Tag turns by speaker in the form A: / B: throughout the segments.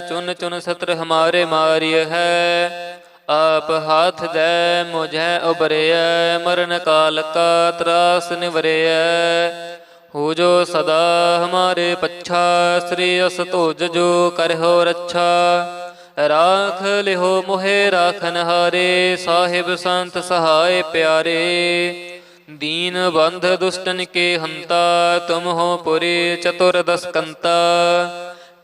A: ਚੁਨ ਚੁਨ ਸਤਰ ਹਮਾਰੇ ਮਾਰਿਯ ਹੈ। ਆਪ ਹਾਥ ਜੈ ਮੁਝੈ ਉਬਰਿਐ ਮਰਨ ਕਾਲ ਕਾ ਤਰਾਸ ਨਿਵਰਿਐ। ਹੋ ਜੋ ਸਦਾ ਹਮਾਰੇ ਪੱਛਾ, ਸ੍ਰੀ ਅਸ ਧੋਜ ਜੋ ਕਰਹੁ ਰੱਛਾ। ਰਾਖ ਲਿਹੋ ਮੋਹਿ ਰਾਖਨ ਹਾਰੇ ਸਾਹਿਬ ਸੰਤ ਸਹਾਇ ਪਿਆਰੇ। ਦੀਨ ਬੰਧ ਦੁਸ਼ਟਨ ਕੇ ਹੰਤਾ, ਤੁਮ ਹੋ ਪੁਰੇ ਚਤੁਰ ਦਸਕੰਤਾ।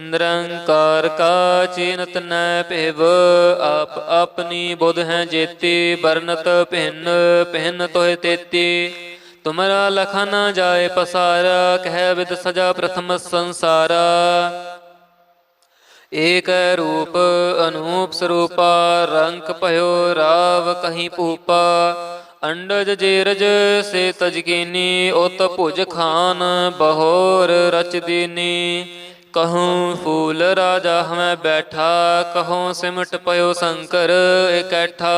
A: ਨਿਰੰਕਾਰ ਕਾ ਚੀਨਤ ਨੈ ਭਿਵ, ਆਪ ਆਪਣੀ ਬੁਧ ਹੈ ਜੇਤੀ ਬਰਨਤ ਭਿੰਨ ਭਿੰਨ ਤੋਹਿ ਤੇਤੀ। ਤੁਮਰਾ ਲਖਾ ਨਾ ਜਾਏ ਪਸਾਰਾ, ਕਹਿ ਵਿਦ ਸਜਾ ਪ੍ਰਥਮ ਸੰਸਾਰਾ। ਏਕ ਰੂਪ ਅਨੂਪ ਸਰੂਪਾ, ਰੰਕ ਭਇਓ ਰਾਵ ਕਹੀਂ ਭੂਪਾ। ਅੰਡਜ ਜੇਰਜ ਸੇ ਤਜਕੀਨੀ ਉਤ ਭੁਜ ਖਾਨ, ਬਹੋਰ ਰਚ ਦੀਨੀ। ਕਹੂੰ ਫੂਲ ਰਾਜਾ ਹਮੈ ਬੈਠਾ, ਕਹੂੰ ਸਿਮਟ ਪਇਓ ਸ਼ੰਕਰ ਇਕੱਠਾ।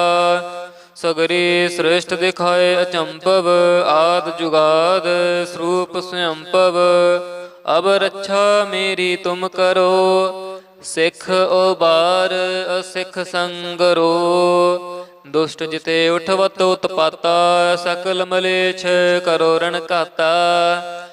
A: ਸਗਰੀ ਸ੍ਰੇਸ਼ਟ ਦਿਖਾਏ ਅਚੰਪਵ ਆਦ ਜੁਗਾਦ ਸਰੂਪ ਸਯੰਪਵ। ਅਬ ਰੱਛਾ ਮੇਰੀ ਤੁਮ ਕਰੋ, ਸਿੱਖ ਓ ਬਾਰ ਅਸਿੱਖ ਸੰਗਰੋ। ਦੁਸ਼ਟ ਜਿਤੇ ਉਠਵਤ ਉਤਪਾਤਾ, ਸਕਲ ਮਲੇਛ ਕਰੋ ਰਣ ਘਾਤਾ।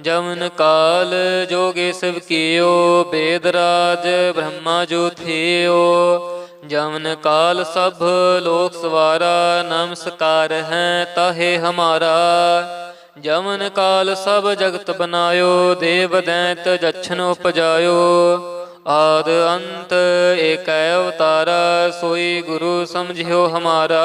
A: ਜਮਨ ਕਾਲ ਜੋਗੇ ਸਿਵ ਕੀਓ, ਬੇਦ ਰਾਜ ਬ੍ਰਹਮਾ ਜੋ ਥਿਓ। ਜਮਨ ਕਾਲ ਸਭ ਲੋਕ ਸਵਾਰਾ, ਨਮਸਕਾਰ ਹੈ ਤਾਹੇ ਹਮਾਰਾ। ਜਮਨ ਕਾਲ ਸਭ ਜਗਤ ਬਨਾਇਓ, ਦੇਵ ਦੈਂਤ ਜਛਨ ਉਪਜਾਇਓ। ਆਦ ਅੰਤ ਏਕੈ ਅਵਤਾਰਾ, ਸੋਈ ਗੁਰੂ ਸਮਝਿਓ ਹਮਾਰਾ।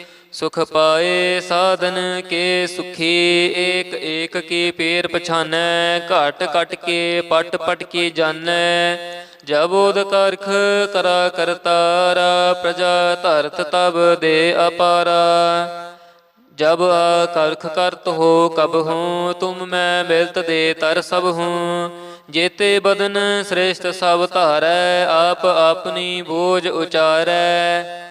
A: ਸੁਖ ਪਾਏ ਸਾਧਨ ਕੇ ਸੁਖੀ, ਏਕ ਏਕ ਕੀ ਪੇਰ ਪਛਾਨੈ, ਘਟ ਘਟ ਕੇ ਪਟ ਪਟ ਕੀ ਜਾਣੈ ਜਬੋਦ ਕਰਖ ਕਰਾ ਕਰਤਾਰਾ, ਪ੍ਰਜਾ ਧਰਤ ਤਬ ਦੇ ਅਪਾਰਾ। ਜਬ ਆ ਕਰਖ ਕਰਤ ਹੋ ਕਬ ਹੂੰ, ਤੁਮ ਮੈਂ ਮਿਲਤ ਦੇ ਤਰ ਸਭ ਹੂੰ। ਜੇਤੇ ਬਦਨ ਸ੍ਰੇਸ਼ਟ ਸਭ ਧਾਰੈ, ਆਪ ਆਪਣੀ ਬੋਝ ਉਚਾਰੈ।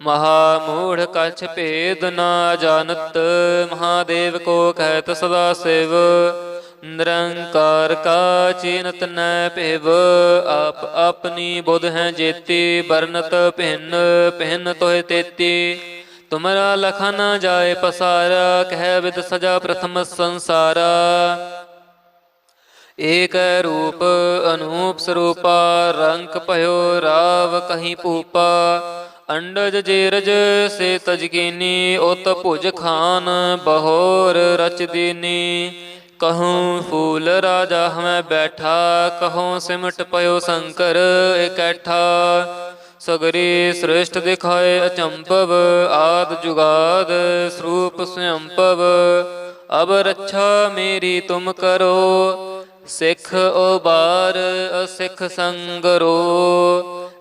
A: ਮਹਾ ਮੂੜ ਕਛ ਭੇਦ ਨਾ ਜਾਣਤ, ਮਹਾਦੇਵ ਕੋ ਕਹਿਤ ਸਦਾ ਸਿਵ। ਨਿਰੰਕਾਰ ਕਾ ਚੀਨਤ ਨੈ ਭਿਵ, ਆਪ ਆਪਣੀ ਬੁਧ ਹੈ ਜੇਤੀ ਬਰਨਤ ਭਿੰਨ ਭਿੰਨ ਤੋਹਿ ਤੇਤੀ। ਤੁਮਰਾ ਲਖਾ ਨਾ ਜਾਏ ਪਸਾਰਾ, ਕਹਿ ਵਿਦ ਸਜਾ ਪ੍ਰਥਮ ਸੰਸਾਰਾ। ਏਕ ਰੂਪ ਅਨੂਪ ਸਰੂਪਾ, ਰੰਕ ਭਇਓ ਰਾਵ ਕਹੀਂ ਭੂਪਾ। ਅੰਡਜ ਜੇਰਜ ਸੇ ਤਜਕੀਨੀ ਉਤ ਭੁਜ ਖਾਨ ਬਹੋਰ ਰਚ ਦੀਨੀ। ਕਹੂੰ ਫੂਲ ਰਾਜਾ ਹਮੈ ਬੈਠਾ, ਕਹੂੰ ਸਿਮਟ ਪਇਓ ਸ਼ੰਕਰ ਇਕੱਠਾ। ਸਗਰੀ ਸ੍ਰਿਸ਼ਟ ਦਿਖਾਏ ਅਚੰਭਵ, ਆਦ ਜੁਗਾਦ ਸਰੂਪ ਸੰਭਵ ਅਬ ਰੱਛਾ ਮੇਰੀ ਤੁਮ ਕਰੋ, ਸਿੱਖ ਓ ਬਾਰ ਅਸਿੱਖ ਸੰਗਰੋ।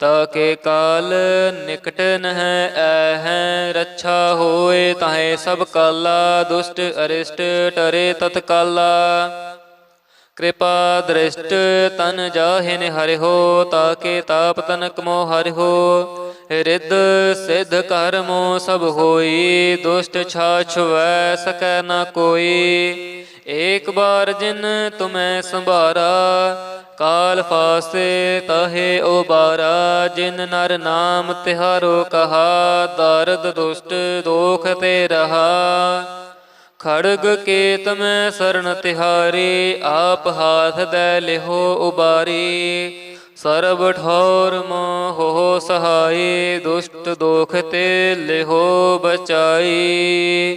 A: ਤਾਕੇ ਕਾਲ ਨਿਕਟ ਨਹ ਐਹੈ, ਰੱਛਾ ਹੋਏ ਤਾਹੇ ਸਭ ਕਾਲਾ, ਦੁਸ਼ਟ ਅਰਿਸ਼ਟ ਟਰੇ ਤਤਕਾਲਾ। ਕਿਰਪਾ ਦ੍ਰਿਸ਼ਟ ਤਨ ਜਾਹਿਨ ਹਰਿ-ਹੋ, ਤਾਕੇ ਤਾਪ ਤਨ ਮੋ ਹਰਿ-ਹੋ। ਰਿੱਧ ਸਿੱਧ ਕਰਮੋ ਸਭ ਹੋਈ, ਦੁਸ਼ਟ ਛਾਛਵੈ ਸਕੈ ਨਾ ਕੋਈ। ਏਕ ਬਾਰ ਜਿਨ ਤੁਮੈ ਸੰਭਾਰਾ, ਕਾਲ ਫਾਸੇ ਤਹੇ ਉਬਾਰਾ, ਜਿਨ ਨਰ ਨਾਮ ਤਿਹਾਰੋ ਕਹਾ, ਦਰਦ ਦੁਸ਼ਟ ਦੋਖ ਤੇ ਰਹਾ। ਖੜਗ ਕੇਤ ਮੈਂ ਸ਼ਰਨ ਤਿਹਾਰੀ, ਆਪ ਹਾਥ ਦੈ ਲਿਹੋ ਉਬਾਰੀ। ਸਰਬ ਠੌਰ ਮੋਹ ਸਹਾਈ ਦੁਸ਼ਟ ਦੋਖ ਤੇ ਲਿਹੋ ਬਚਾਈ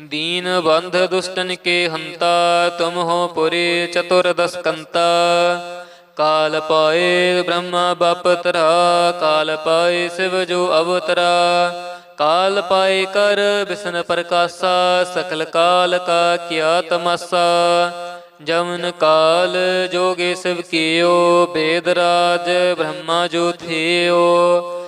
A: ਦੀਨ ਬੰਧ ਦੁਸ਼ਟਨ ਕੇ ਹੰਤਾ, ਤੁਮ ਹੋ ਪੁਰੀ ਚਤੁਰਦਸ ਕੰਤਾ। ਕਾਲ ਪਾਏ ਬ੍ਰਹਮਾ ਬਾਪ ਤਰਾ, ਕਾਲ ਪਾਏ ਸਿਵ ਜੋ ਅਵਤਰਾ। ਕਾਲ ਪਾਏ ਕਰ ਬਿਸ਼ਨ ਪ੍ਰਕਾਸ਼ਾ, ਸਕਲ ਕਾਲ ਕਾ ਕੀਆ ਤਮਸਾ। ਜਮਨ ਕਾਲ ਜੋਗੇ ਸਿਵ ਕੀਓ, ਬੇਦ ਰਾਜ ਬ੍ਰਹਮਾ ਜੋ ਥਿਓ।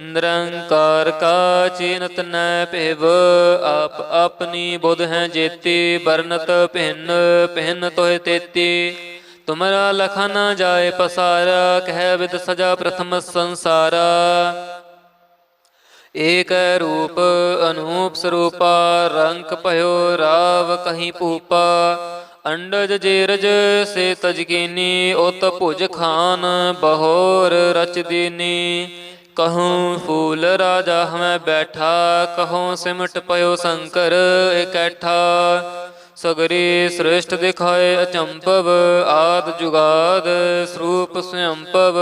A: ਨਿਰੰਕਾਰ ਕਾ ਚਿਨਤ ਨ ਭਿਵ, ਆਪ ਆਪਣੀ ਬੁੱਧ ਹੈ ਜੇਤੀ ਬਰਨਤ ਭਿੰਨ ਭਿੰਨ ਤੋਹਿ ਤੇਤੀ। ਤੁਮਰਾ ਲਖਾ ਨਾ ਜਾਏ ਪਸਾਰਾ, ਕਹਿ ਵਿਦ ਸਜਾ ਪ੍ਰਥਮ ਸੰਸਾਰਾ। ਏਕ ਰੂਪ ਅਨੂਪ ਸਰੂਪਾ ਰੰਗ ਭਇਓ ਰਾਵ ਕਹੀਂ ਭੂਪਾ। ਅੰਡਜ ਜੇਰਜ ਸੇ ਤਜਕੀਨੀ ਉਤ ਭੁਜ ਖਾਨ, ਬਹੋਰ ਰਚ ਦੀਨੀ। ਕਹੂੰ ਫੂਲ ਰਾਜਾ ਹਮੈ ਬੈਠਾ, ਕਹੂੰ ਸਿਮਟ ਪਇਓ ਸ਼ੰਕਰ ਇਕੱਠਾ। ਸਗਰੀ ਸ੍ਰੇਸ਼ਟ ਦਿਖਾਏ ਅਚੰਪਵ ਆਦ ਜੁਗਾਦ ਸਰੂਪ ਸੰਭਵ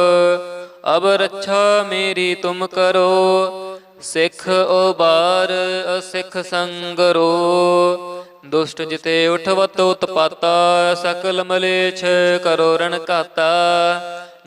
A: ਅਬ ਰੱਛਾ ਮੇਰੀ ਤੁਮ ਕਰੋ, ਸਿੱਖ ਓ ਬਾਰ ਅਸਿੱਖ ਸੰਗਰੋ। ਦੁਸ਼ਟ ਜਿਤੇ ਉਠਵਤ ਉਤਪਾਤਾ, ਸਕਲ ਮਲੇਛ ਕਰੋ ਰਣ ਘਾਤਾ।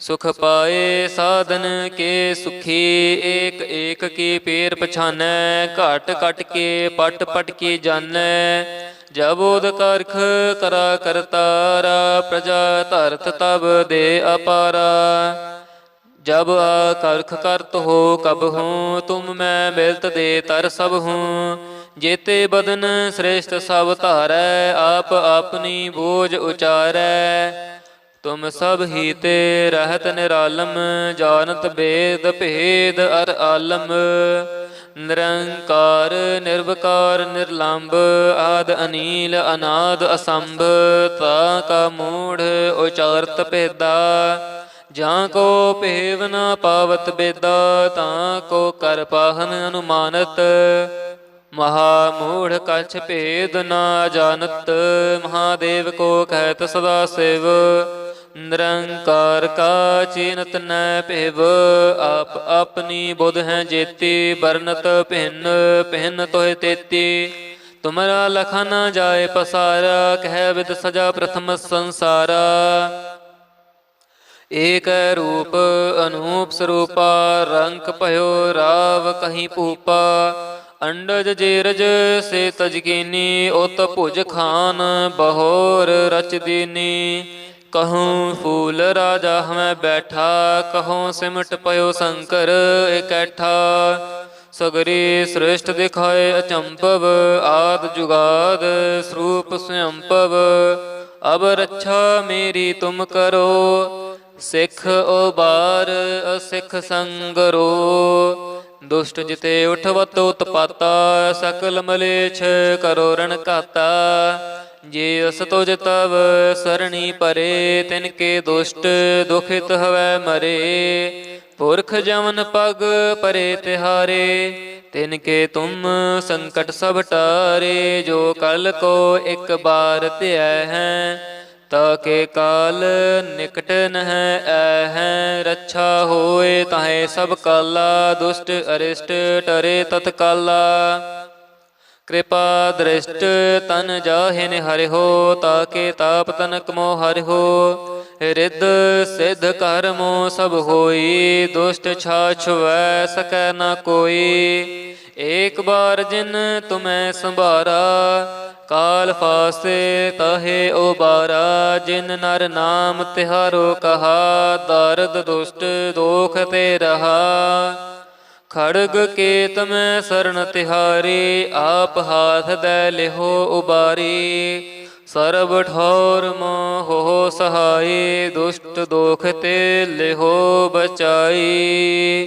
A: ਸੁਖ ਪਾਏ ਸਾਧਨ ਕੇ ਸੁਖੀ, ਏਕ ਏਕ ਕੀ ਪੀਰ ਪਛਾਨੈ, ਘਟ ਘਟ ਕੇ ਪਟ ਪਟ ਕੇ ਜਾਣੈ ਜਬ ਉਦ ਕਰਖ ਕਰਾ ਕਰਤਾਰਾ, ਪ੍ਰਜਾ ਧਰਤ ਤਬ ਦੇ ਅਪਾਰਾ। ਜਬ ਆ ਕਰਖ ਕਰਤ ਹੋ ਕਬ ਹੂੰ, ਤੁਮ ਮੈਂ ਮਿਲਤ ਦੇ ਤਰ ਸਭ ਹੂੰ। ਜੇਤੇ ਬਦਨ ਸ੍ਰੇਸ਼ਟ ਸਭ ਧਾਰੈ, ਆਪ ਆਪਣੀ ਬੋਝ ਉਚਾਰੈ। ਤੁਮ ਸਭ ਹੀ ਤੇ ਰਹਿਤ ਨਿਰਾਲਮ, ਜਾਣਤ ਬੇਦ ਭੇਦ ਅਰ ਆਲਮ। ਨਿਰੰਕਾਰ, ਨਿਰਵਕਾਰ ਨਿਰਲੰਭ ਆਦ ਅਨੀਲ, ਅਨਾਦ ਅਸੰਭ, ਤਾ ਕਾ ਮੂੜ ਉਚਾਰਤ ਭੇਦਾ। ਜਾਂ ਕੋ ਭੇਵ ਨ ਪਾਵਤ ਬੇਦਾ, ਤਾਂ ਕੋ ਕਰ ਪਾਹਨ ਅਨੁਮਾਨਤ। ਮਹਾ ਮੂੜ ਕਛ ਭੇਦ ਨਾ ਜਾਣਤ, ਮਹਾਦੇਵ ਕੋ ਕਹਿਤ ਸਦਾ ਸਿਵ। ਨਿਰੰਕਾਰ ਕਾ ਚੀਨਤ ਨ ਭਿਵ, ਆਪ ਆਪਣੀ ਬੁਧ ਹੈ ਜੇਤੀ ਬਰਨਤ ਭਿੰਨ ਭਿੰਨ ਤੋਹਿ ਤੇਤੀ। ਤੁਮਰਾ ਲਖਾ ਨ ਜਾਏ ਪਸਾਰਾ, ਕਹਿ ਵਿਦ ਸਜਾ ਪ੍ਰਥਮ ਸੰਸਾਰਾ। ਏਕ ਰੂਪ, ਅਨੂਪ ਸਰੂਪਾ ਰੰਗ ਭਇਓ ਰਾਵ ਕਹੀਂ ਭੂਪਾ। ਅੰਡਜ ਜੇਰਜ ਸੇ ਤਜਕੀਨੀ ਉਤ ਭੁਜ ਖਾਨ ਬਹੋਰ ਰਚ ਦੀਨੀ। ਕਹੂੰ ਫੂਲ ਰਾਜਾ ਹਮੈ ਬੈਠਾ, ਕਹੂੰ ਸਿਮਟ ਪਇਓ ਸ਼ੰਕਰ ਇਕੱਠਾ। ਸਗਰੀ ਸ੍ਰੇਸ਼ਟ ਦਿਖਾਏ ਅਚੰਭਵ, ਆਦ ਜੁਗਾਦ ਸਰੂਪ ਸੰਭਵ ਅਬ ਰੱਛਾ ਮੇਰੀ ਤੁਮ ਕਰੋ, ਸਿੱਖ ਓ ਬਾਰ ਅਸਿੱਖ ਸੰਗਰੋ। ਦੁਸ਼ਟ ਜਿਤੇ ਉਠਵਤ ਉਤਪਾਤਾ, ਸਕਲ ਮਲੇਛ ਕਰੋ ਰਣ ਕਾਤਾ ਜੇ ਅਸ ਤੁਜ ਤਵ ਸਰਣੀ ਪਰੇ, ਤਿਨ ਕੇ ਦੁਸ਼ਟ ਦੁਖਿਤ ਹਵੈ ਮਰੇ। ਪੁਰਖ ਜਮਨ ਪਗ ਪਰੇ ਤਿਹਾਰੇ, ਤਿਨ ਕੇ ਤੁਮ ਸੰਕਟ ਸਭ ਟਾਰੇ। ਜੋ ਕਲ ਕੋ ਇੱਕ ਬਾਰ ਧਿਆ ਹੈ ਤਾ ਕੇ ਕਾਲ ਨਿਕਟ ਨਹਿ ਐ ਹੈ ਰੱਛਾ ਹੋਏ ਤਾਹੇ ਸਭ ਕਾਲਾ, ਦੁਸ਼ਟ ਅਰਿਸ਼ਟ ਟਰੇ ਤਤਕਾਲਾ। ਕਿਰਪਾ ਦ੍ਰਿਸ਼ਟ ਤਨ ਜਾਹਿਨ ਹਰਿ-ਹੋ ਤਾਕੇ ਤਾਪ ਤਨਕ ਮੋ ਹਰਿ-ਹੋ। ਰਿੱਧ ਸਿੱਧ ਕਰਮੋ ਸਭ ਹੋਈ, ਦੁਸ਼ਟ ਛਾਛਵੈ ਸਕੈ ਨਾ ਕੋਈ। ਏਕ ਬਾਰ ਜਿਨ ਤੁਮੈ ਸੰਭਾਰਾ, ਕਾਲ ਫਾਸੇ ਤਹੇ ਉਬਾਰਾ, ਜਿਨ ਨਰ ਨਾਮ ਤਿਹਾਰੋ ਕਹਾ, ਦਰਦ ਦੁਸ਼ਟ ਦੋਖ ਤੇ ਰਹਾ। ਖੜਗ ਕੇਤ ਮੈਂ ਸ਼ਰਨ ਤਿਹਾਰੀ, ਆਪ ਹਾਥ ਦੇ ਲਿਹੋ ਉਬਾਰੀ। ਸਰਬ ਠੌਰ ਮੋਹ ਸਹਾਈ ਦੁਸ਼ਟ ਦੋਖ ਤੇ ਲਿਹੋ ਬਚਾਈ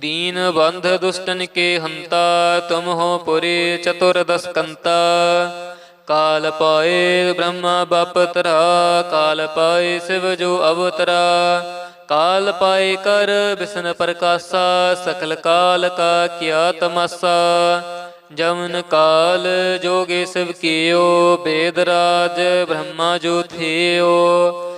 A: ਦੀਨ ਬੰਧ ਦੁਸ਼ਟਨ ਕੇ ਹੰਤਾ ਤੁਮ ਹੋ ਪੁਰੀ ਚਤੁਰਦਸ ਕੰਤਾ ਕਾਲ ਪਾਏ ਬ੍ਰਹਮਾ ਬਾਪ ਤਰਾ ਕਾਲ ਪਾਏ ਸਿਵ ਜੋ ਅਵਤਰਾ ਕਾਲ ਪਾਏ ਕਰ ਬਿਸ਼ਨ ਪ੍ਰਕਾਸ਼ਾ ਸਕਲ ਕਾਲ ਕਾ ਕੀਆ ਤਮਸਾ ਜਮਨ ਕਾਲ ਜੋਗੇ ਸਿਵ ਕੀਓ ਬੇਦ ਰਾਜ ਬ੍ਰਹਮਾ ਜੋ ਥਿਓ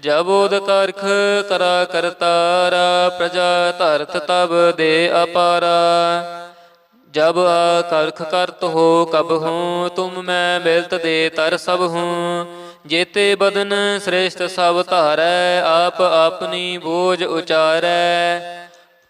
A: ਜਬੋਦ ਕਰਖ ਕਰਾ ਕਰਤਾਰਾ ਪ੍ਰਜਾ ਧਰਤ ਤਬ ਦੇ ਅਪਾਰਾ। ਜਬ ਆ ਕਰਖ ਕਰਤ ਹੋ ਕਬ ਹੂੰ, ਤੁਮ ਮੈਂ ਮਿਲਤ ਦੇ ਤਰ ਸਭ ਹੂੰ। ਜੇਤੇ ਬਦਨ ਸ੍ਰੇਸ਼ਟ ਸਭ ਧਾਰੈ, ਆਪ ਆਪਣੀ ਬੋਝ ਉਚਾਰੈ।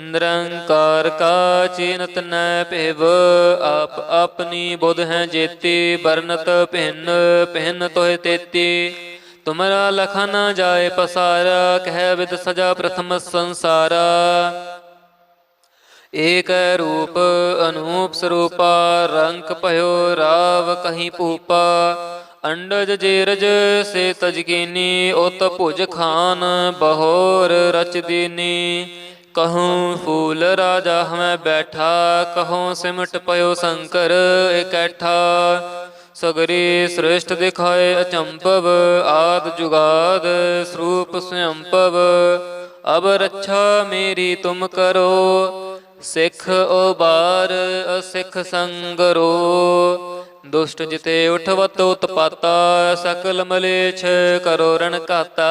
A: ਨਿਰੰਕਾਰ ਕਾ ਚੀਨਤ ਨੈ ਭਿਵ, ਆਪ ਆਪਣੀ ਬੁੱਧ ਹੈ ਜੇਤੀ ਬਰਨਤ ਭਿੰਨ ਭਿੰਨ ਤੋਹਿ ਤੇਤੀ। ਤੁਮਰਾ ਲਖਾ ਨਾ ਜਾਏ ਪਸਾਰਾ, ਕਹਿ ਵਿਦ ਸਜਾ ਪ੍ਰਥਮ ਸੰਸਾਰਾ। ਏਕ ਰੂਪ ਅਨੂਪ ਸਰੂਪਾ, ਰੰਕ ਭਇਓ ਰਾਵ ਕਹੀਂ ਭੂਪਾ। ਅੰਡਜ ਜੇਰਜ ਸੇ ਤਜਕੀਨੀ ਉਤ ਭੁਜ ਖਾਨ, ਬਹੋਰ ਰਚ ਦੀਨੀ। ਕਹੂੰ ਫੂਲ ਰਾਜਾ ਹਮੈ ਬੈਠਾ, ਕਹੂੰ ਸਿਮਟ ਪਇਓ ਸ਼ੰਕਰ ਇਕੱਠਾ। ਸਗਰੀ ਸ੍ਰੇਸ਼ਟ ਦਿਖਾਏ ਅਚੰਭਵ, ਆਦ ਜੁਗਾਦ ਸਰੂਪ ਸੰਭਵ ਅਬ ਰੱਛਾ ਮੇਰੀ ਤੁਮ ਕਰੋ, ਸਿੱਖ ਓ ਬਾਰ ਅਸਿੱਖ ਸੰਗਰੋ। ਦੁਸ਼ਟ ਜਿਤੇ ਉਠਵਤ ਉਤਪਾਤਾ, ਸਕਲ ਮਲੇਛ ਕਰੋ ਰਣ ਕਾਤਾ